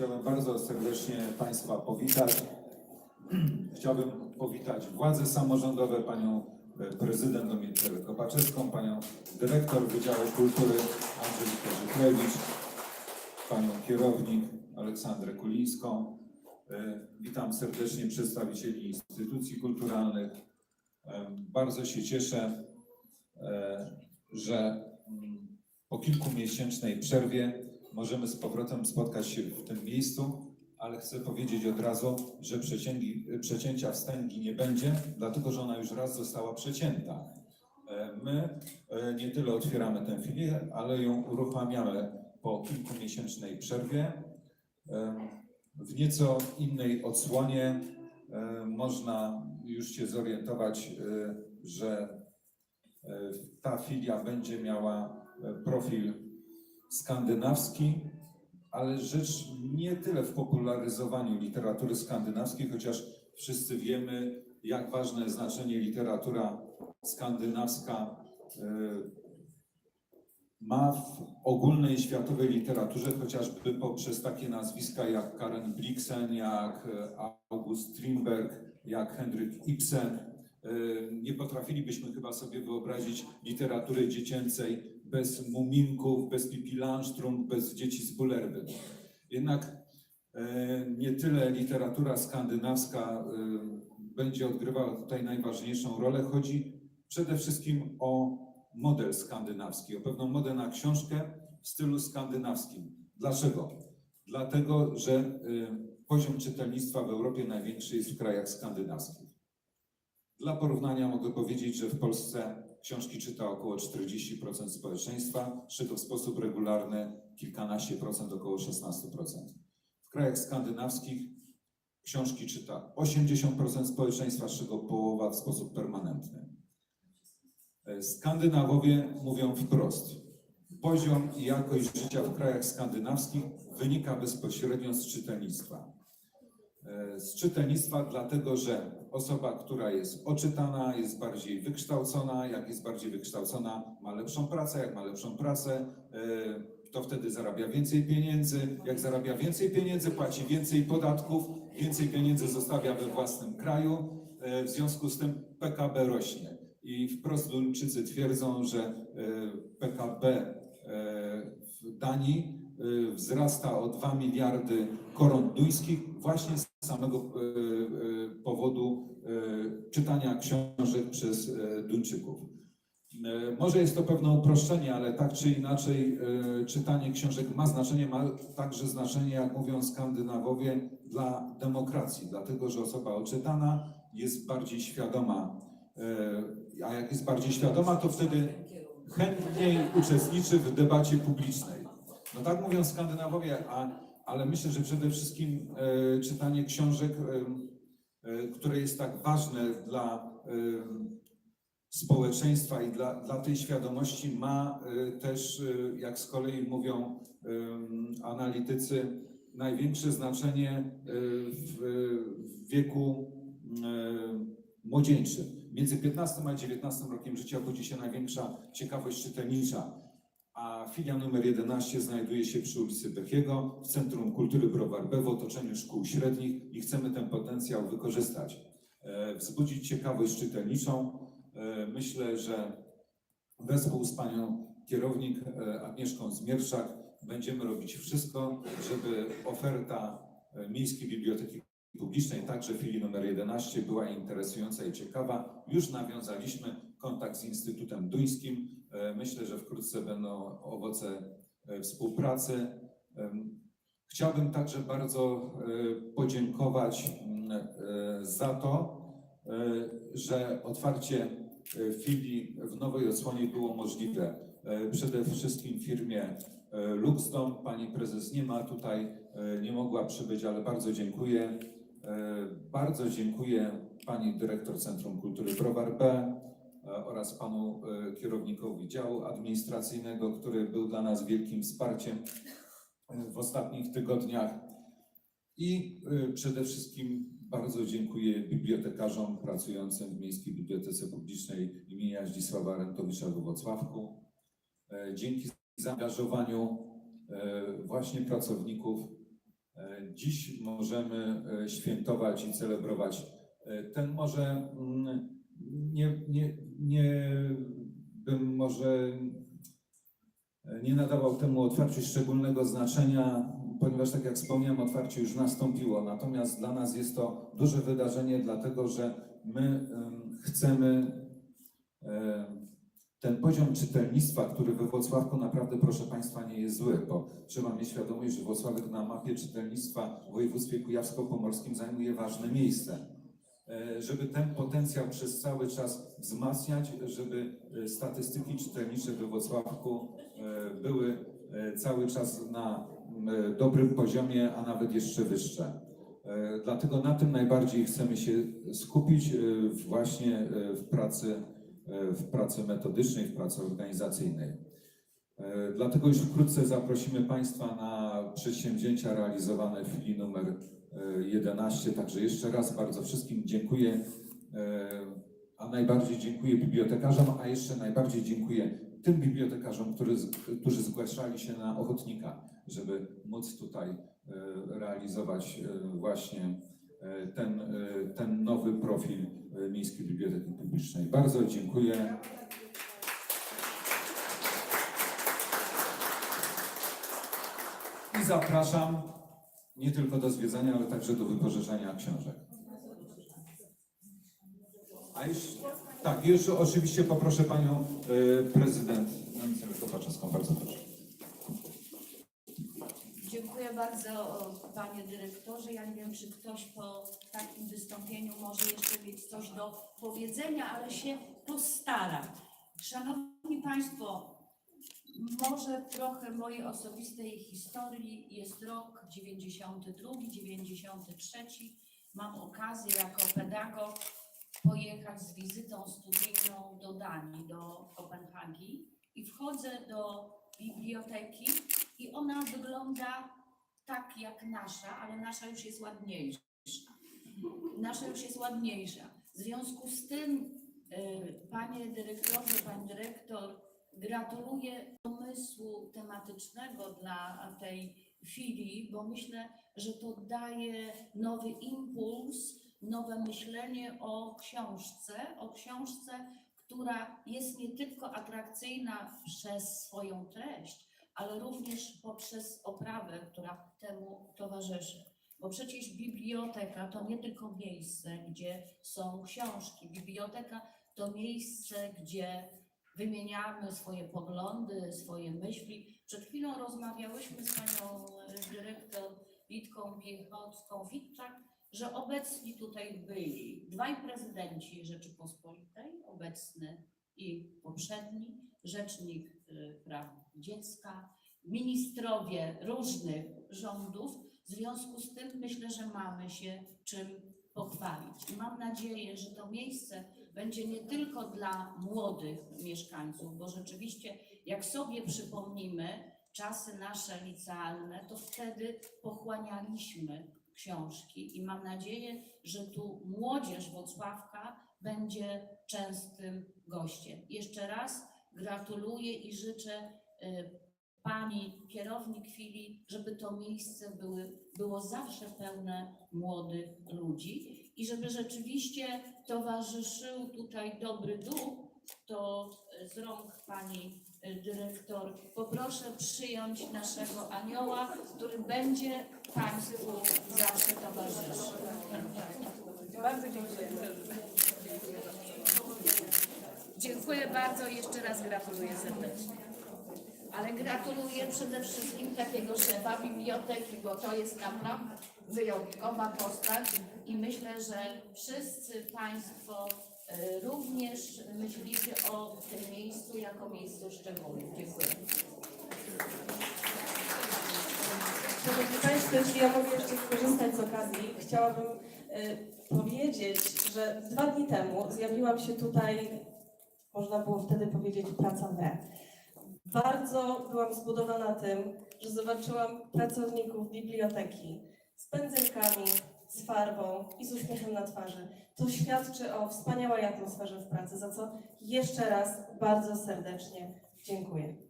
Chciałbym bardzo serdecznie Państwa powitać. Chciałbym powitać władze samorządowe, panią e, prezydent Dominikę Kopaczewską, panią dyrektor Wydziału Kultury Angelikę Żykrewicz, panią kierownik Aleksandrę Kulińską. E, Witam serdecznie przedstawicieli instytucji kulturalnych. E, Bardzo się cieszę, że mm, po kilkumiesięcznej przerwie możemy z powrotem spotkać się w tym miejscu, ale chcę powiedzieć od razu, że przecięcia wstęgi nie będzie, dlatego że ona już raz została przecięta. E, My e, nie tyle otwieramy tę filię, ale ją uruchamiamy po kilkumiesięcznej przerwie. E, W nieco innej odsłonie można już się zorientować, że ta filia będzie miała profil skandynawski, ale rzecz nie tyle w popularyzowaniu literatury skandynawskiej, chociaż wszyscy wiemy, jak ważne znaczenie literatura skandynawska e, ma w ogólnej światowej literaturze, chociażby poprzez takie nazwiska jak Karen Blixen, jak e, August Strindberg, jak Henryk Ibsen. E, Nie potrafilibyśmy chyba sobie wyobrazić literatury dziecięcej bez muminków, bez Langström, bez dzieci z Bullerbyn. Jednak e, nie tyle literatura skandynawska e, będzie odgrywała tutaj najważniejszą rolę. Chodzi przede wszystkim o model skandynawski, o pewną modę na książkę w stylu skandynawskim. Dlaczego? Dlatego, że e, poziom czytelnictwa w Europie największy jest w krajach skandynawskich. Dla porównania mogę powiedzieć, że w Polsce książki czyta około 40% społeczeństwa, czego w sposób regularny kilkanaście procent, około 16%. W krajach skandynawskich książki czyta 80% społeczeństwa, z czego połowa w sposób permanentny. E, Skandynawowie mówią wprost, poziom i jakość życia w krajach skandynawskich wynika bezpośrednio z czytelnictwa. E, Z czytelnictwa dlatego, że osoba, która jest oczytana, jest bardziej wykształcona. Jak jest bardziej wykształcona, ma lepszą pracę. Jak ma lepszą pracę, e, to wtedy zarabia więcej pieniędzy. Jak zarabia więcej pieniędzy, płaci więcej podatków, więcej pieniędzy zostawia we własnym kraju. E, W związku z tym PKB rośnie. I wprost Duńczycy twierdzą, że PKB w Danii wzrasta o 2 miliardy koron duńskich właśnie z samego e, e, powodu czytania książek przez Duńczyków. Może jest to pewne uproszczenie, ale tak czy inaczej czytanie książek ma znaczenie, ma także znaczenie, jak mówią Skandynawowie, dla demokracji, dlatego że osoba oczytana jest bardziej świadoma, a jak jest bardziej świadoma, to wtedy chętniej uczestniczy w debacie publicznej. No tak mówią Skandynawowie, a, ale myślę, że przede wszystkim e, czytanie książek, e, e, które jest tak ważne dla e, społeczeństwa i dla, dla tej świadomości ma e, też, e, jak z kolei mówią em, analitycy, największe znaczenie e, w, w wieku e, młodzieńczym. Między 15 a 19 rokiem życia budzi się największa ciekawość czytelnicza, a filia numer 11 znajduje się przy ulicy Bechiego w Centrum Kultury Browar B w otoczeniu szkół średnich i chcemy ten potencjał wykorzystać, e, wzbudzić ciekawość czytelniczą. E, Myślę, że wespół z panią kierownik e, Agnieszką Zmierszak będziemy robić wszystko, żeby oferta Miejskiej Biblioteki Publicznej, także filii numer 11, była interesująca i ciekawa. Już nawiązaliśmy kontakt z Instytutem Duńskim. E, Myślę, że wkrótce będą owoce e, współpracy. Chciałbym także bardzo e, podziękować mm, za to, że otwarcie filii w nowej odsłonie było możliwe. Przede wszystkim firmie Luxdom. Pani prezes nie ma tutaj, nie mogła przybyć, ale bardzo dziękuję. E, Bardzo dziękuję pani dyrektor Centrum Kultury Browar B e, oraz panu e, kierownikowi działu administracyjnego, który był dla nas wielkim wsparciem w ostatnich tygodniach. I przede wszystkim bardzo dziękuję bibliotekarzom pracującym w Miejskiej Bibliotece Publicznej imienia Zdzisława Rentowicza we Wrocławku. E, Dzięki zaangażowaniu właśnie pracowników dziś możemy e, świętować i celebrować e, ten może mm, nie, nie, nie bym może e, nie nadawał temu otwarciu szczególnego znaczenia, ponieważ tak jak wspomniałem, otwarcie już nastąpiło. Natomiast dla nas jest to duże wydarzenie, dlatego że my em, chcemy em, ten poziom czytelnictwa, który we Włocławku naprawdę, proszę Państwa, nie jest zły, bo trzeba mieć świadomość, że Włocławek na mapie czytelnictwa w województwie kujawsko-pomorskim zajmuje ważne miejsce. E, Żeby ten potencjał przez cały czas wzmacniać, żeby e, statystyki czytelnicze we Włocławku e, były cały czas na dobrym poziomie, a nawet jeszcze wyższe. Dlatego na tym najbardziej chcemy się skupić właśnie w pracy, w pracy metodycznej, w pracy organizacyjnej. E, Dlatego już wkrótce zaprosimy Państwa na przedsięwzięcia realizowane w chwili numer e, 11. Także jeszcze raz bardzo wszystkim dziękuję, e, a najbardziej dziękuję bibliotekarzom, a jeszcze najbardziej dziękuję tym bibliotekarzom, którzy, którzy zgłaszali się na ochotnika, żeby móc tutaj e, realizować e, właśnie e, ten, e, ten nowy profil e, Miejskiej Biblioteki Publicznej. Bardzo dziękuję. I zapraszam nie tylko do zwiedzania, ale także do wypożyczania książek. A już, tak, już oczywiście poproszę panią e, prezydent Anicję Kopaczewską. Bardzo proszę. Dziękuję bardzo panie dyrektorze. Ja nie wiem, czy ktoś po takim wystąpieniu może jeszcze mieć coś do powiedzenia, ale się postaram. Szanowni Państwo, może trochę mojej osobistej historii. Jest rok 92, 93. Mam okazję jako pedagog pojechać z wizytą studyjną do Danii, do Kopenhagi i wchodzę do biblioteki i ona wygląda tak jak nasza, ale nasza już jest ładniejsza. Nasza już jest ładniejsza. W związku z tym, y, panie dyrektorze, pan dyrektor, gratuluję pomysłu tematycznego dla tej filii, bo myślę, że to daje nowy impuls, nowe myślenie o książce, o książce, która jest nie tylko atrakcyjna przez swoją treść, ale również poprzez oprawę, która temu towarzyszy. Bo przecież biblioteka to nie tylko miejsce, gdzie są książki. Biblioteka to miejsce, gdzie wymieniamy swoje poglądy, swoje myśli. Przed chwilą rozmawiałyśmy z panią dyrektor Witką Piechocką-Witczak, że obecni tutaj byli dwaj prezydenci Rzeczypospolitej, obecny i poprzedni, rzecznik praw dziecka, ministrowie różnych rządów. W związku z tym myślę, że mamy się czym pochwalić. I mam nadzieję, że to miejsce będzie nie tylko dla młodych mieszkańców, bo rzeczywiście, jak sobie przypomnimy czasy nasze licealne, to wtedy pochłanialiśmy książki i mam nadzieję, że tu młodzież Wocławka będzie częstym gościem. Jeszcze raz gratuluję i życzę y, Pani kierownik chwili, żeby to miejsce były, było zawsze pełne młodych ludzi i żeby rzeczywiście towarzyszył tutaj dobry duch, to z rąk Pani y, dyrektor poproszę przyjąć naszego anioła, który będzie Państwu zawsze towarzyszył. Bardzo dziękuję. Dziękuję bardzo i jeszcze raz gratuluję serdecznie. Ale gratuluję przede wszystkim takiego szefa biblioteki, bo to jest naprawdę wyjątkowa postać i myślę, że wszyscy Państwo e, również myślicie o tym miejscu jako miejscu szczególnym. Dziękuję. Szanowni Państwo, jeśli ja mogę jeszcze skorzystać z okazji, chciałabym y, powiedzieć, że dwa dni temu zjawiłam się tutaj, można było wtedy powiedzieć, praca we. Bardzo byłam zbudowana tym, że zobaczyłam pracowników biblioteki z pędzelkami, z farbą i z uśmiechem na twarzy. To świadczy o wspaniałej atmosferze w pracy, za co jeszcze raz bardzo serdecznie dziękuję.